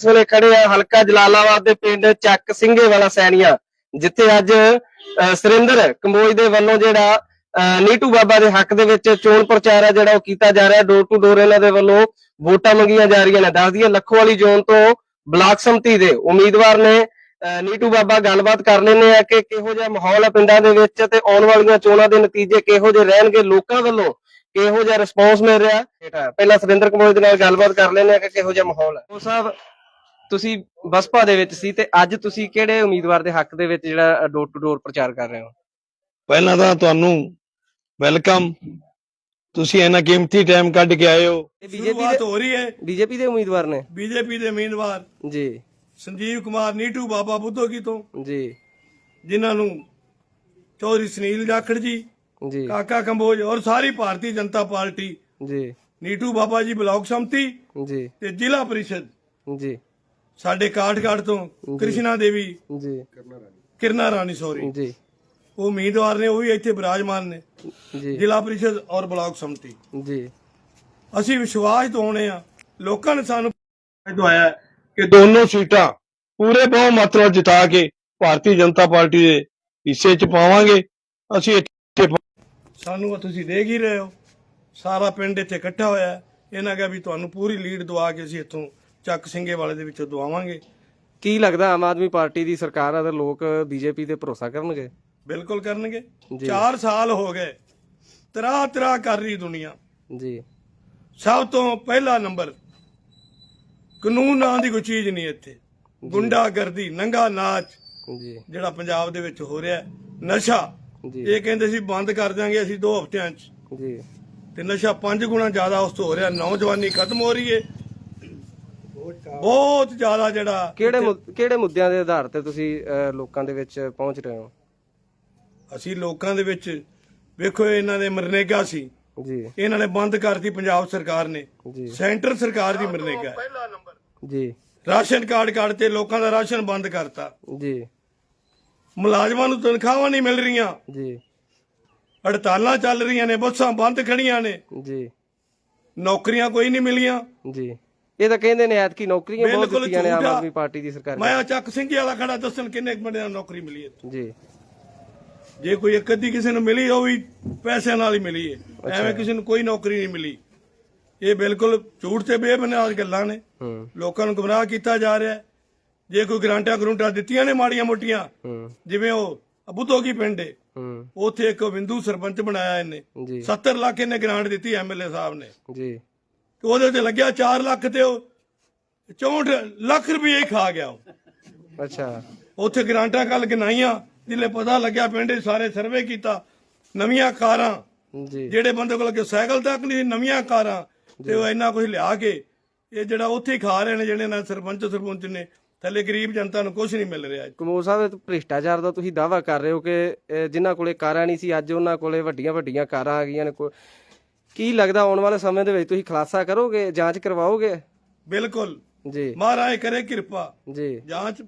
ਇਸ ਵੇਲੇ ਖੜੇ ਆ ਹਲਕਾ ਜਲਾਲਾਬਾਦ ਦੇ ਪਿੰਡ ਚੱਕ ਸਿੰਘੇ ਵਾਲਾ ਸੈਣੀਆਂ ਜਿੱਥੇ ਅੱਜ ਅਹ, ਕੰਬੋਜ ਦੇ ਵੱਲੋਂ ਜਿਹੜਾ ਨੀਟੂ ਬਾਬਾ ਦੇ ਹੱਕ ਦੇ ਵਿੱਚ ਚੋਣ ਪ੍ਰਚਾਰ ਹੈ ਜਿਹੜਾ ਉਹ ਕੀਤਾ ਜਾ ਰਿਹਾ। ਡੋਰ ਟੂ ਡੋਰ ਇਹਨਾਂ ਦੇ ਵੱਲੋਂ ਵੋਟਾਂ ਮੰਗੀਆਂ ਜਾ ਰਹੀਆਂ ਨੇ। ਦੱਸ ਦਈਏ ਲੱਖੋ ਵਾਲੀ ਜ਼ੋਨ ਤੋਂ ਬਲਾਕ ਸੰਮਤੀ ਦੇ ਉਮੀਦਵਾਰ ਨੇ ਨੀਟੂ ਬਾਬਾ ਗੱਲਬਾਤ ਕਰ ਲੈਣੇ ਆ ਕਿ ਕਿਹੋ ਜਿਹਾ ਮਾਹੌਲ ਹੈ ਪਿੰਡਾਂ ਦੇ ਵਿੱਚ ਤੇ ਆਉਣ ਵਾਲੀਆਂ ਚੋਣਾਂ ਦੇ ਨਤੀਜੇ ਕਿਹੋ ਜਿਹੇ ਰਹਿਣਗੇ ਲੋਕਾਂ ਵੱਲੋਂ ਕਿਹੋ ਜਿਹਾ ਰਿਸਪੌਂਸ ਮਿਲ ਰਿਹਾ? ਪਹਿਲਾਂ ਸੁਰਿੰਦਰ ਕੰਬੋਜ ਦੇ ਨਾਲ ਗੱਲਬਾਤ ਕਰ ਲੈਣੇ ਆ ਕਿ ਕਿਹੋ ਜਿਹਾ ਮਾਹੌਲ ਹੈ ਉਹ ਸਾਹਿਬ ਤੁਸੀਂ ਬਸਪਾ ਦੇ ਵਿੱਚ ਸੀ ਤੇ ਅੱਜ ਤੁਸੀਂ ਕਿਹੜੇ ਉਮੀਦਵਾਰ ਦੇ ਹੱਕ ਦੇ ਵਿੱਚ ਜਿਹੜਾ ਡੋਰ ਟੂ ਡੋਰ ਪ੍ਰਚਾਰ ਕਰ ਰਹੇ ਹੋ? ਪਹਿਲਾਂ ਤਾਂ ਤੁਹਾਨੂੰ ਵੈਲਕਮ ਤੁਸੀਂ ਇਹਨਾਂ ਕੀਮਤੀ ਟਾਈਮ ਕੱਢ ਕੇ ਆਏ ਹੋ। ਬੀਜੇਪੀ ਦੇ ਹੋ ਰਹੀ ਹੈ। ਬੀਜੇਪੀ ਦੇ ਉਮੀਦਵਾਰ ਨੇ? ਬੀਜੇਪੀ ਦੇ ਉਮੀਦਵਾਰ। ਜੀ। ਸੰਜੀਵ ਕੁਮਾਰ ਨੀਟੂ ਬਾਬਾ ਬੁੱਧੋਗੀ ਤੋਂ। ਜੀ। ਜਿਨ੍ਹਾਂ ਨੂੰ ਚੌਧਰੀ ਸੁਨੀਲ ਜਾਖੜ ਜੀ ਜੀ। ਕਾਕਾ ਕੰਬੋਜ ਔਰ ਸਾਰੀ ਭਾਰਤੀ ਜਨਤਾ ਪਾਰਟੀ। ਜੀ। ਨੀਟੂ ਬਾਬਾ ਜੀ ਬਲਾਕ ਸੰਮਤੀ ਜੀ। ਤੇ ਜ਼ਿਲ੍ਹਾ ਪਰਿਸ਼ਦ। ਜੀ। ਸਾਡੇ ਕਾਠਗੜ੍ਹ ਤੋਂ ਕ੍ਰਿਸ਼ਨਾ ਦੇਵੀ। ਜੀ। ਕਿਰਨਾ ਰਾਣੀ ਸੋਰੀ ਜੀ। ਉਹ ਉਮੀਦਵਾਰ ਨੇ ਉਹ ਵੀ ਇੱਥੇ ਬਿਰਾਜਮਾਨ ਨੇ। ਜੀ। ਜ਼ਿਲ੍ਹਾ ਪਰਿਸ਼ਦ ਔਰ ਬਲਾਕ ਸੰਮਤੀ। ਜੀ। ਅਸੀਂ ਵਿਸ਼ਵਾਸ ਤੋਂ ਆਉਣੇ ਆ। ਲੋਕਾਂ ਨੇ ਸਾਨੂੰ ਦਵਾਇਆ ਕਿ ਦੋਨੋਂ ਸੀਟਾਂ ਪੂਰੇ ਬਹੁਮਤ ਨਾਲ ਜਿਤਾ ਕੇ ਭਾਰਤੀ ਜਨਤਾ ਪਾਰਟੀ ਦੇ ਹਿੱਸੇ 'ਚ ਪਾਵਾਂਗੇ। ਅਸੀਂ ਇੱਥੇ ਸਾਨੂੰ ਤੁਸੀਂ ਦੇਖ ਹੀ ਰਹੇ ਹੋ। ਸਾਰਾ ਪਿੰਡ ਇੱਥੇ ਇਕੱਠਾ ਹੋਇਆ। ਹੈ। ਇਹਨਾਂ ਕਿਹਾ ਵੀ ਤੁਹਾਨੂੰ ਪੂਰੀ ਲੀਡ ਦਵਾ ਕੇ ਅਸੀਂ ਇੱਥੋਂ ਚੱਕ ਸਿੰਘੇ ਵਾਲੇ ਦੇ ਵਿੱਚੋਂ ਦਵਾਵਾਂਗੇ। ਕੀ ਲੱਗਦਾ ਆਮ ਆਦਮੀ ਪਾਰਟੀ ਦੀ ਸਰਕਾਰ ਆ ਤੇ ਲੋਕ ਬੀਜੇਪੀ ਤੇ ਭਰੋਸਾ ਕਰਨਗੇ? ਬਿਲਕੁਲ ਕਰਨਗੇ। ਜੀ। 4 ਸਾਲ ਹੋ ਗਏ। ਤਰਾ ਤਰਾ ਕਰ ਰਹੀ ਦੁਨੀਆ। ਜੀ। ਸਭ ਤੋਂ ਪਹਿਲਾ ਨੰਬਰ ਕਾਨੂੰਨ ਨਾਂ ਦੀ ਕੋਈ ਚੀਜ਼ ਨਹੀਂ ਇੱਥੇ। ਗੁੰਡਾਗਰਦੀ ਨੰਗਾ ਨਾਚ ਜੀ। ਜਿਹੜਾ ਪੰਜਾਬ ਦੇ ਵਿੱਚ ਹੋ ਰਿਹਾ ਨਸ਼ਾ ਜੀ। ਇਹ ਕਹਿੰਦੇ ਸੀ ਬੰਦ ਕਰ ਦਿਆਂਗੇ ਅਸੀਂ 2 ਹਫ਼ਤਿਆਂ 'ਚ। ਜੀ। ਤੇ ਨਸ਼ਾ 5 ਗੁਣਾ ਜ਼ਿਆਦਾ ਉਸ ਤੋਂ ਹੋ ਰਿਹਾ। ਨੌਜਵਾਨੀ ਖਤਮ ਹੋ ਰਹੀ ਏ। ਬਹੁਤ ਜ਼ਿਆਦਾ ਜਿਹੜਾ ਕਿਹੜੇ ਮੁੱਦ- ਕਿਹੜੇ ਮੁੱਦਿਆਂ ਦੇ ਆਧਾਰ ਤੇ ਤੁਸੀਂ ਅਹ, ਲੋਕਾਂ ਦੇ ਵਿੱਚ ਪਹੁੰਚ ਰਹੇ ਹੋ? ਅਸੀਂ ਲੋਕਾਂ ਦੇ ਵਿੱਚ ਵੇਖੋ ਇਹਨਾਂ ਦੇ ਮਰਨੇਗਾ ਸੀ? ਜੀ। ਇਹਨਾਂ ਨੇ ਬੰਦ ਕਰਤੀ ਪੰਜਾਬ ਸਰਕਾਰ ਨੇ। ਜੀ। ਸੈਂਟਰ ਸਰਕਾਰ ਦੀ ਮਰਨੇਗਾ ਪਹਿਲਾ ਨੰਬਰ। ਜੀ। ਰਾਸ਼ਨ ਕਾਰਡ ਕੱਢ ਤੇ ਲੋਕਾਂ ਦਾ ਰਾਸ਼ਨ ਬੰਦ ਕਰਤਾ। ਜੀ। ਮੁਲਾਜ਼ਮਾਂ ਨੂੰ ਤਨਖਾਹਾਂ ਨਹੀਂ ਮਿਲ ਰਹੀਆਂ। ਜੀ। ਹੜਤਾਲਾਂ ਚੱਲ ਰਹੀਆਂ ਨੇ ਬੱਸਾਂ ਬੰਦ ਖੜੀਆਂ ਨੇ। ਜੀ। ਨੌਕਰੀਆਂ ਕੋਈ ਨਹੀਂ ਮਿਲੀਆਂ। ਜੀ। ਇਹ ਤਾਂ ਕਹਿੰਦੇ ਨੇ ਐਤਕੀ ਨੌਕਰੀਆਂ ਬਹੁਤ ਬਿਲਕੁਲ ਦਿੱਤੀਆਂ ਨੇ ਆਮ ਝੂਠ। ਆ। ਆਦਮੀ ਪਾਰਟੀ ਦੀ ਸਰਕਾਰ ਮੈਂ ਚੱਕ ਸਿੰਘ ਵਾਲਾ ਖੜਾ ਦੱਸਣ ਕਿੰਨੇ ਕੁ ਬੰਦਿਆਂ ਨੂੰ ਨੌਕਰੀ ਮਿਲੀ ਹੈ ਜੀ। ਜੇ ਕੋਈ ਇੱਕ ਅੱਧੀ ਕਿਸੇ ਨੂੰ ਮਿਲੀ ਉਹ ਵੀ ਪੈਸਿਆਂ ਨਾਲ ਹੀ ਮਿਲੀ ਹੈ ਐਵੇਂ ਕਿਸੇ ਨੂੰ ਕੋਈ ਨੌਕਰੀ ਨਹੀਂ ਮਿਲੀ। ਇਹ ਬਿਲਕੁਲ ਝੂਠ ਤੇ ਬੇਬੁਨਿਆਦ ਗੱਲਾਂ ਨੇ। ਹੂੰ। ਲੋਕਾਂ ਨੂੰ ਗੁੰਮਰਾਹ ਕੀਤਾ ਜਾ ਰਿਹਾ ਹੈ। ਜੇ ਕੋਈ ਗਰੰਟਾਂ ਗਰੁੰਟਾਂ ਦਿੱਤੀਆਂ ਨੇ ਮਾੜੀਆਂ ਮੋਟੀਆਂ ਹੂੰ। ਜਿਵੇਂ ਉਹ ਅਬੂਤੋਗੀ ਪਿੰਡ ਹੈ ਹੂੰ। ਉੱਥੇ ਇੱਕ ਬਿੰਦੂ ਸਰਪੰਚ ਬਣਾਇਆ ਇਹਨੇ। ਜੀ। 70 ਲੱਖ ਇਹਨੇ ਗ੍ਰਾਂਟ ਦਿੱਤੀ ਐਮਐਲਏ ਸਾਹਿਬ ਨੇ। ਜੀ। ਤੇ ਉਹਦੇ ਤੇ ਲੱਗਿਆ 4 ਲੱਖ ਤੇ ਉਹ 64 ਲੱਖ ਰੁਪਏ ਹੀ ਖਾ ਗਿਆ ਉਹ। ਅੱਛਾ। ਉੱਥੇ ਗ੍ਰਾਂਟਾਂ ਕੱਲ ਗਿਣਾਈਆਂ ਜਿੱਲੇ ਪਤਾ ਲੱਗਿਆ ਪਿੰਡ ਸਾਰੇ ਸਰਵੇ ਕੀਤਾ ਨਵੀਆਂ ਕਾਰਾਂ। ਜੀ। ਜਿਹੜੇ ਬੰਦੇ ਕੋਲ ਕਿ ਸਾਈਕਲ ਤੱਕ ਨਹੀਂ ਨਵੀਆਂ ਕਾਰਾਂ। ਤੇ ਉਹ ਇੰਨਾ ਕੁਝ ਲਿਆ ਕੇ ਇਹ ਜਿਹੜਾ ਉੱਥੇ ਖਾ ਰਹੇ ਨੇ ਜਿਹੜੇ ਨਾ ਸਰਪੰਚ ਸਰਪੰਚ ਨੇ ਥੱਲੇ ਗਰੀਬ ਜਨਤਾ ਨੂੰ ਕੁਝ ਨਹੀਂ ਮਿਲ ਰਿਹਾ ਕਮੋਰ ਸਾਹਿਬ ਭ੍ਰਿਸ਼ਟਾਚਾਰ ਦਾ ਤੁਸੀਂ ਦਾਵਾ ਕਰ ਰਹੇ ਹੋ ਕਿ ਜਿਨ੍ਹਾਂ ਕੋਲੇ ਕਾਰਾਂ ਨਹੀਂ ਸੀ ਅੱਜ ਉਹਨਾਂ ਕੋਲੇ ਵੱਡੀਆਂ ਵੱਡੀਆਂ ਕਾਰਾਂ ਆ ਗਈਆਂ ਨੇ ਕੋ- ਲੱਗਦਾ ਆਉਣ ਵਾਲੇ ਸਮੇਂ ਦੇ ਵਿੱਚ ਤੁਸੀਂ ਖੁਲਾਸਾ ਕਰੋਗੇ ਜਾਂਚ ਕਰਵਾਓਗੇ? ਬਿਲਕੁਲ। ਜੀ। ਮਹਾਰਾਜ ਕਰੇ ਕਿਰਪਾ। ਜੀ। ਜਾਂਚ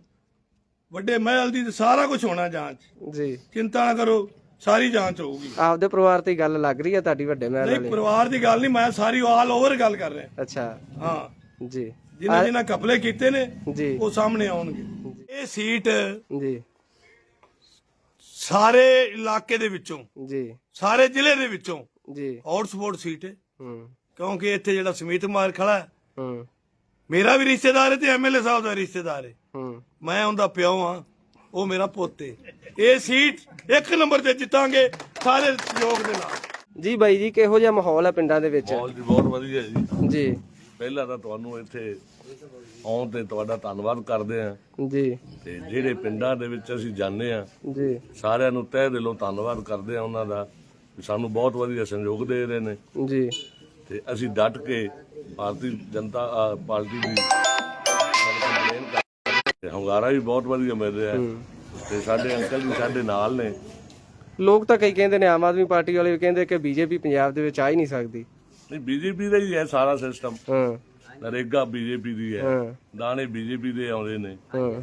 ਵੱਡੇ ਮਹਿਲ ਦੀ ਤੇ ਸਾਰਾ ਕੁਝ ਹੋਣਾ ਜਾਂਚ। ਜੀ। ਚਿੰਤਾ ਨਾ ਕਰੋ ਸਾਰੀ ਜਾਂਚ ਹੋਊਗੀ। ਆਪਦੇ ਪਰਿਵਾਰ ਤੇ ਹੀ ਗੱਲ ਲੱਗ ਰਹੀ ਹੈ ਤੁਹਾਡੀ ਵੱਡੇ ਮਹਿਲ ਨਹੀਂ ਵਾਲੀ। ਪਰਿਵਾਰ ਦੀ ਗੱਲ ਨਹੀਂ ਮੈਂ ਸਾਰੀ ਆਲ ਓਵਰ ਗੱਲ ਕਰ ਰਿਹਾ। ਅੱਛਾ। ਹਾਂ। ਜੀ। ਜਿਨ੍ਹਾਂ ਜਿਨ੍ਹਾਂ ਕਪਲੇ ਕੀਤੇ ਨੇ ਜੀ। ਉਹ ਸਾਹਮਣੇ ਆਉਣਗੇ। ਇਹ ਸੀਟ ਜੀ। ਸਾਰੇ ਇਲਾਕੇ ਦੇ ਵਿੱਚੋਂ ਜੀ। ਸਾਰੇ ਜ਼ਿਲ੍ਹੇ ਦੇ ਵਿੱਚੋਂ ਜੀ। ਹੌਟਸਪੌਟ ਸੀਟ ਹੈ ਹੂੰ ਕਿਉਂਕਿ ਇੱਥੇ ਜਿਹੜਾ ਸਮੀਤ ਕੁਮਾਰ ਖੜਾ ਹੈ ਹੂੰ ਮੇਰਾ ਵੀ ਰਿਸ਼ਤੇਦਾਰ ਹੈ ਤੇ ਐਮਐਲਏ ਸਾਹਿਬ ਦਾ ਰਿਸ਼ਤੇਦਾਰ ਹੈ ਹੂੰ ਮੈਂ ਉਹਦਾ ਪਿਓ ਆ ਉਹ ਮੇਰਾ ਪੁੱਤ ਹੈ ਇਹ ਸੀਟ ਇੱਕ ਨੰਬਰ ਤੇ ਜਿੱਤਾਂਗੇ ਸਾਰੇ ਸਹਿਯੋਗ ਦੇ ਨਾਲ ਜੀ ਬਾਈ ਜੀ ਕਿਹੋ ਜਿਹਾ ਮਾਹੌਲ ਹੈ ਪਿੰਡਾਂ ਦੇ ਵਿੱਚ ਮਾਹੌਲ ਜੀ ਬਹੁਤ ਵਧੀਆ ਜੀ ਜੀ ਪਹਿਲਾਂ ਤਾਂ ਤੁਹਾਨੂੰ ਇੱਥੇ ਆਉਣ ਤੇ ਤੁਹਾਡਾ ਧੰਨਵਾਦ ਕਰਦੇ ਆ ਜੀ ਤੇ ਜਿਹੜੇ ਪਿੰਡਾਂ ਦੇ ਵਿੱਚ ਅਸੀਂ ਜਾਂਦੇ ਆ ਜੀ ਸਾਰਿਆਂ ਨੂੰ ਤਹਿ ਦਿਲੋਂ ਧੰਨਵਾਦ ਕਰਦੇ ਆ ਉਹਨਾਂ ਦਾ ਸਾਨੂੰ ਬਹੁਤ ਵਧੀਆ ਸਹਿਯੋਗ ਦੇ ਰਹੇ ਨੇ। ਜੀ। ਤੇ ਅਸੀਂ ਡਟ ਕੇ ਭਾਰਤੀ ਜਨਤਾ ਅਹ ਪਾਰਟੀ ਦੀ ਹੰਗਾਰਾ ਵੀ ਬਹੁਤ ਵਧੀਆ ਮਿਲ ਰਿਹਾ ਹੈ। ਤੇ ਸਾਡੇ ਅੰਕਲ ਵੀ ਸਾਡੇ ਨਾਲ ਨੇ। ਲੋਕ ਤਾਂ ਕਈ ਕਹਿੰਦੇ ਨੇ ਆਮ ਆਦਮੀ ਪਾਰਟੀ ਵਾਲੇ ਵੀ ਕਹਿੰਦੇ ਕਿ ਬੀਜੇਪੀ ਪੰਜਾਬ ਦੇ ਵਿੱਚ ਆ ਹੀ ਨਹੀਂ ਸਕਦੀ। ਨਹੀਂ ਬੀਜੇਪੀ ਦਾ ਹੀ ਹੈ ਸਾਰਾ ਸਿਸਟਮ। ਹਾਂ। ਨਰੇਗਾ ਬੀਜੇਪੀ ਦੀ ਹੈ। ਹਾਂ। ਦਾਣੇ ਬੀਜੇਪੀ ਦੇ ਆਉਂਦੇ ਨੇ। ਹਾਂ।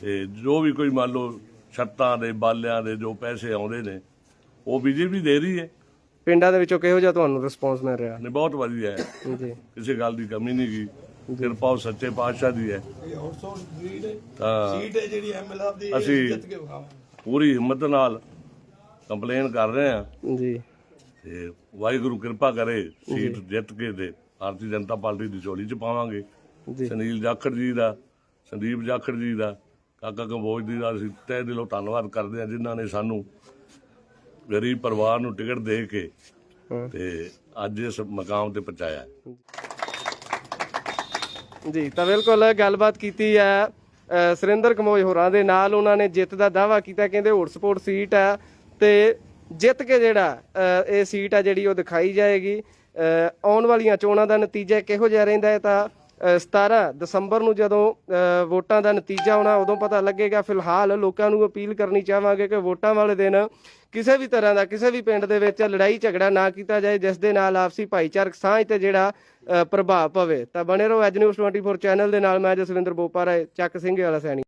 ਤੇ ਜੋ ਵੀ ਕੋਈ ਮੰਨ ਲਓ ਛੱਤਾਂ ਦੇ ਬਾਲਿਆਂ ਦੇ ਜੋ ਪੈਸੇ ਆਉਂਦੇ ਨੇ ਉਹ ਬੀਜੇਪੀ ਦੇ ਰਹੀ ਹੈ। ਪਿੰਡਾਂ ਦੇ ਵਿੱਚੋਂ ਕਿਹੋ ਜਿਹਾ ਤੁਹਾਨੂੰ ਰਿਸਪੌਂਸ ਮਿਲ ਰਿਹਾ? ਨੇ ਬਹੁਤ ਵਧੀਆ ਹੈ। ਜੀ। ਕਿਸੇ ਗੱਲ ਦੀ ਕਮੀ ਨਹੀਂ ਗਈ ਕਿਰਪਾ ਉਹ ਸੱਚੇ ਪਾਤਸ਼ਾਹ ਦੀ ਹੈ। ਇਹ ਆਊਟਸੋਰਸ ਗ੍ਰੀਡ ਹੈ। ਤਾਂ ਸੀਟ ਹੈ ਜਿਹੜੀ ਐਮਐਲਏ ਦੀ ਇਹ ਅਸੀਂ- ਜਿੱਤ ਕੇ ਵਿਖਾਵਾਂਗੇ। ਪੂਰੀ ਹਿੰਮਤ ਨਾਲ ਕੰਪਲੇਨ ਕਰ ਰਹੇ ਆ ਜੀ। ਤੇ ਵਾਹਿਗੁਰੂ ਕਿਰਪਾ ਕਰੇ ਸੀਟ ਜਿੱਤ ਕੇ ਦੇ ਭਾਰਤੀ ਜਨਤਾ ਪਾਰਟੀ ਦੀ ਝੋਲੀ ਚ ਪਾਵਾਂਗੇ। ਜੀ। ਸੁਨੀਲ ਜਾਖੜ ਜੀ ਦਾ ਸੰਦੀਪ ਜਾਖੜ ਜੀ ਦਾ ਕਾਕਾ ਕੰਬੋਜ ਜੀ ਦਾ ਅਸੀਂ ਤਹਿ ਦਿਲੋਂ ਧੰਨਵਾਦ ਕਰਦੇ ਹਾਂ ਜਿਨ੍ਹਾਂ ਨੇ ਸਾਨੂੰ ਗਰੀਬ ਪਰਿਵਾਰ ਨੂੰ ਟਿਕਟ ਦੇ ਕੇ। ਤੇ ਅੱਜ ਇਸ ਮਕਾਮ ਤੇ ਪਹੁੰਚਾਇਆ ਜੀ ਤਾਂ ਬਿਲਕੁਲ ਗੱਲਬਾਤ ਕੀਤੀ ਹੈ ਸੁਰਿੰਦਰ ਕਮੋਜ ਹੋਰਾਂ ਦੇ ਨਾਲ। ਉਹਨਾਂ ਨੇ ਜਿੱਤ ਦਾ ਦਾਵਾ ਕੀਤਾ ਕਹਿੰਦੇ ਹੋਟ ਸਪੋਰਟ ਸੀਟ ਹੈ ਤੇ ਜਿੱਤ ਕੇ ਜਿਹੜਾ ਇਹ ਸੀਟ ਆ ਜਿਹੜੀ ਉਹ ਦਿਖਾਈ ਜਾਏਗੀ। ਆਉਣ ਵਾਲੀਆਂ ਚੋਣਾਂ ਦਾ ਨਤੀਜਾ ਕਿਹੋ ਜਿਹਾ ਰਹਿੰਦਾ ਹੈ ਤਾਂ 17 ਦਸੰਬਰ ਨੂੰ ਜਦੋਂ ਵੋਟਾਂ ਦਾ ਨਤੀਜਾ ਆਉਣਾ, ਉਦੋਂ ਪਤਾ ਲੱਗੇਗਾ ਫਿਲਹਾਲ ਲੋਕਾਂ ਨੂੰ ਅਪੀਲ ਕਰਨੀ ਚਾਹਾਂਗੇ ਕਿ ਵੋਟਾਂ ਵਾਲੇ ਦਿਨ ਕਿਸੇ ਵੀ ਤਰ੍ਹਾਂ ਦਾ, ਕਿਸੇ ਵੀ ਪਿੰਡ ਦੇ ਵਿੱਚ ਲੜਾਈ ਝਗੜਾ ਨਾ ਕੀਤਾ ਜਾਏ, ਜਿਸ ਦੇ ਨਾਲ ਆਪਸੀ ਭਾਈਚਾਰਕ ਸਾਂਝ ਤੇ ਜਿਹੜਾ ਪ੍ਰਭਾਵ ਪਵੇ। ਤਾਂ ਬਣੇ ਰਹੋ ਐਜ ਨਿਊਜ਼ 24 ਚੈਨਲ ਦੇ ਨਾਲ, ਮੈਂ ਜਸਵਿੰਦਰ ਬੋਪਾਰਾ ਚੱਕ ਸਿੰਘ ਵਾਲਾ ਸੈਣੀ।